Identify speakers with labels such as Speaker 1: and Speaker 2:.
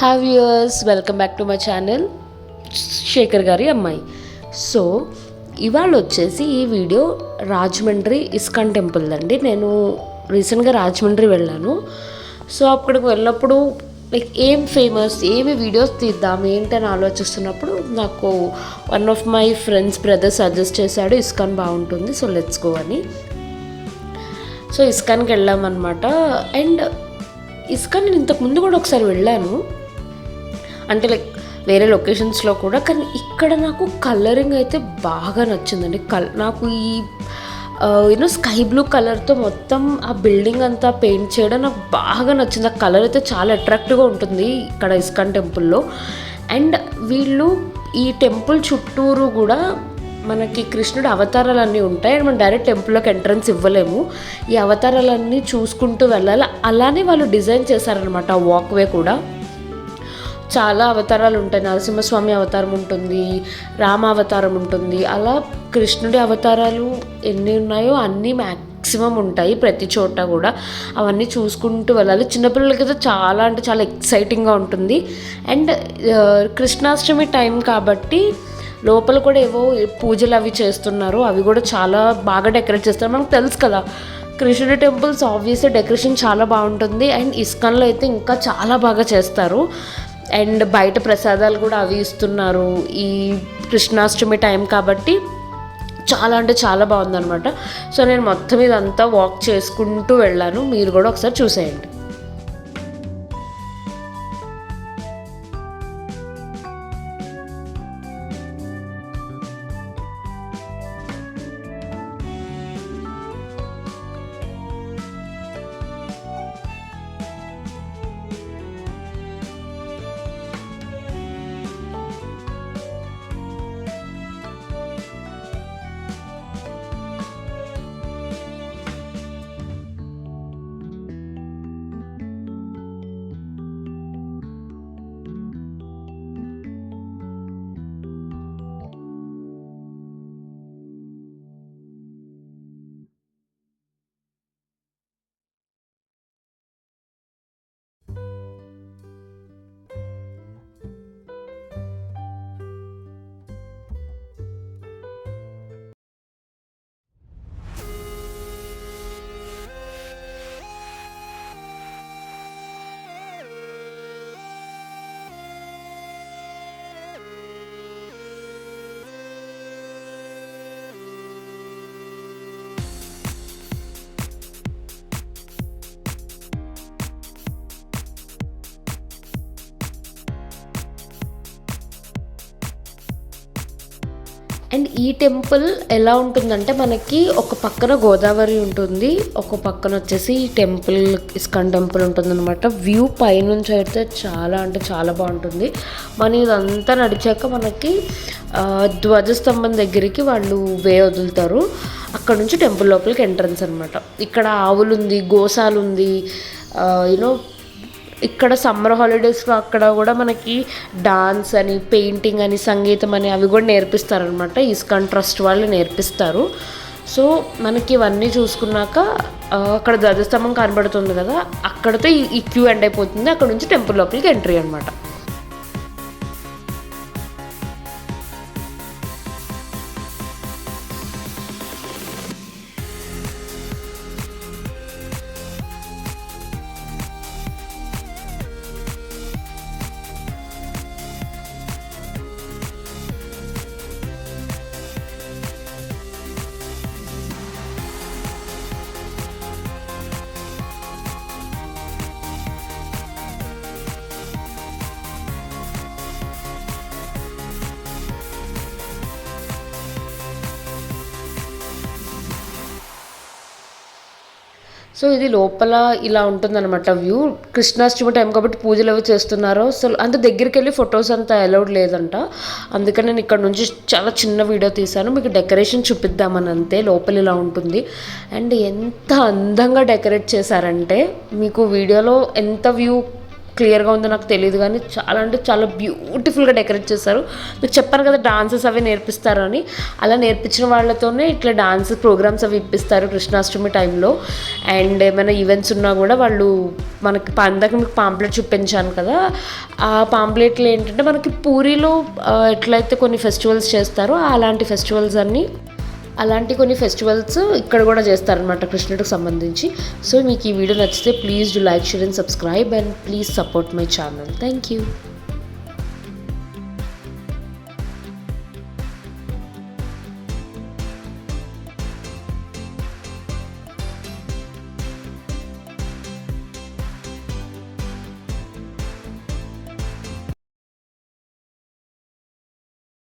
Speaker 1: Have yours? Welcome back to my channel. Shekhar గారి అమ్మాయి. So ఇవాళ వచ్చేసి ఈ వీడియో రాజమండ్రి ఇస్కాన్ టెంపుల్ అండి. నేను రీసెంట్గా రాజమండ్రి వెళ్ళాను. సో అక్కడికి వెళ్ళినప్పుడు లైక్ ఏం ఫేమస్ ఏమి వీడియోస్ తీద్దాం ఏంటని ఆలోచిస్తున్నప్పుడు నాకు one of my friends brother suggest చేశాడు ఇస్కాన్ బాగుంటుంది సో లెట్స్ గో అని. సో ఇస్కాన్కి వెళ్ళామన్నమాట. అండ్ ఇస్కాన్ నేను ఇంతకుముందు కూడా ఒకసారి వెళ్ళాను. అంటే లైక్ వేరే లొకేషన్స్లో కూడా కానీ ఇక్కడ నాకు కలరింగ్ అయితే బాగా నచ్చిందండి. కల్ నాకు ఈ యూనో స్కై బ్లూ కలర్తో మొత్తం ఆ బిల్డింగ్ అంతా పెయింట్ చేయడం నాకు బాగా నచ్చింది. ఆ కలర్ అయితే చాలా అట్రాక్టివ్గా ఉంటుంది ఇక్కడ ఇస్కాన్ టెంపుల్లో అండ్ వీళ్ళు ఈ టెంపుల్ చుట్టూరు కూడా మనకి కృష్ణుడు అవతారాలన్నీ ఉంటాయి. అండ్ మనం డైరెక్ట్ టెంపుల్లోకి ఎంట్రన్స్ ఇవ్వలేము. ఈ అవతారాలన్నీ చూసుకుంటూ వెళ్ళాలి. అలానే వాళ్ళు డిజైన్ చేశారనమాట ఆ వాక్వే కూడా. చాలా అవతారాలు ఉంటాయి. నరసింహస్వామి అవతారం ఉంటుంది రామ అవతారం ఉంటుంది. అలా కృష్ణుడి అవతారాలు ఎన్ని ఉన్నాయో అన్నీ మ్యాక్సిమం ఉంటాయి ప్రతి చోట కూడా. అవన్నీ చూసుకుంటూ వెళ్ళాలి. చిన్నపిల్లలకి అయితే చాలా అంటే చాలా ఎక్సైటింగ్గా ఉంటుంది. అండ్ కృష్ణాష్టమి టైం కాబట్టి లోపల కూడా ఏవో పూజలు అవి చేస్తున్నారు. అవి కూడా చాలా బాగా డెకరేట్ చేస్తారు మనకు తెలుసు కదా కృష్ణుడి టెంపుల్స్ ఆబ్వియస్లీ డెకరేషన్ చాలా బాగుంటుంది. అండ్ ఇస్కాన్లో అయితే ఇంకా చాలా బాగా చేస్తారు. అండ్ బయట ప్రసాదాలు కూడా అవి ఇస్తున్నారు. ఈ కృష్ణాష్టమి టైం కాబట్టి చాలా అంటే చాలా బాగుందనమాట సో నేను మొత్తం ఇదంతా వాక్ చేసుకుంటూ వెళ్ళాను. మీరు కూడా ఒకసారి చూసేయండి. అండ్ ఈ టెంపుల్ ఎలా ఉంటుందంటే మనకి ఒక పక్కన గోదావరి ఉంటుంది ఒక పక్కన వచ్చేసి ఈ టెంపుల్ ఇస్కాన్ టెంపుల్ ఉంటుందన్నమాట. వ్యూ పైనుంచి అయితే చాలా అంటే చాలా బాగుంటుంది. మనం ఇదంతా నడిచాక మనకి ధ్వజస్తంభం దగ్గరికి వాళ్ళు వే వదులుతారు. అక్కడ నుంచి టెంపుల్ లోపలికి ఎంట్రన్స్ అనమాట ఇక్కడ ఆవులు ఉంది గోసాలు ఉంది యూనో ఇక్కడ సమ్మర్ హాలిడేస్లో అక్కడ కూడా మనకి డాన్స్ అని పెయింటింగ్ అని సంగీతం అని అవి కూడా నేర్పిస్తారనమాట. ఇస్కాన్ ట్రస్ట్ వాళ్ళు నేర్పిస్తారు. సో మనకి ఇవన్నీ చూసుకున్నాక అక్కడ ధ్వజస్తంభం కనబడుతుంది కదా అక్కడతో ఈ- ఈ క్యూ ఎండ్ అయిపోతుంది. అక్కడ నుంచి టెంపుల్ లోపలికి ఎంట్రీ అనమాట సో ఇది లోపల ఇలా ఉంటుందన్నమాట వ్యూ. కృష్ణాష్టమి టైం కాబట్టి పూజలు అవి చేస్తున్నారు సో అంత దగ్గరికి వెళ్ళి ఫొటోస్ అంత అలౌడ్ లేదంట. అందుకని నేను ఇక్కడ నుంచి చాలా చిన్న వీడియో తీశాను. మీకు డెకరేషన్ చూపిద్దామని అంతే లోపల ఇలా ఉంటుంది. అండ్ ఎంత అందంగా డెకరేట్ చేశారంటే మీకు వీడియోలో ఎంత వ్యూ క్లియర్గా ఉందో నాకు తెలియదు కానీ చాలా అంటే చాలా బ్యూటిఫుల్గా డెకరేట్ చేస్తారు మీకు చెప్పాను కదా డాన్సెస్ అవి నేర్పిస్తారు అని. అలా నేర్పించిన వాళ్ళతోనే ఇట్లా డాన్స్ ప్రోగ్రామ్స్ అవి ఇప్పిస్తారు కృష్ణాష్టమి టైంలో. అండ్ ఏమైనా ఈవెంట్స్ ఉన్నా కూడా వాళ్ళు మనకి అందాక మీకు పాంప్లెట్ చూపించాను కదా. ఆ పాంప్లెట్లు ఏంటంటే మనకి పూరిలో ఎట్లయితే కొన్ని ఫెస్టివల్స్ చేస్తారో అలాంటి ఫెస్టివల్స్ అన్నీ అలాంటి కొన్ని ఫెస్టివల్స్ ఇక్కడ కూడా చేస్తారనమాట కృష్ణుడికి సంబంధించి. సో మీకు ఈ వీడియో నచ్చితే please do like share and subscribe and please support my channel. Thank you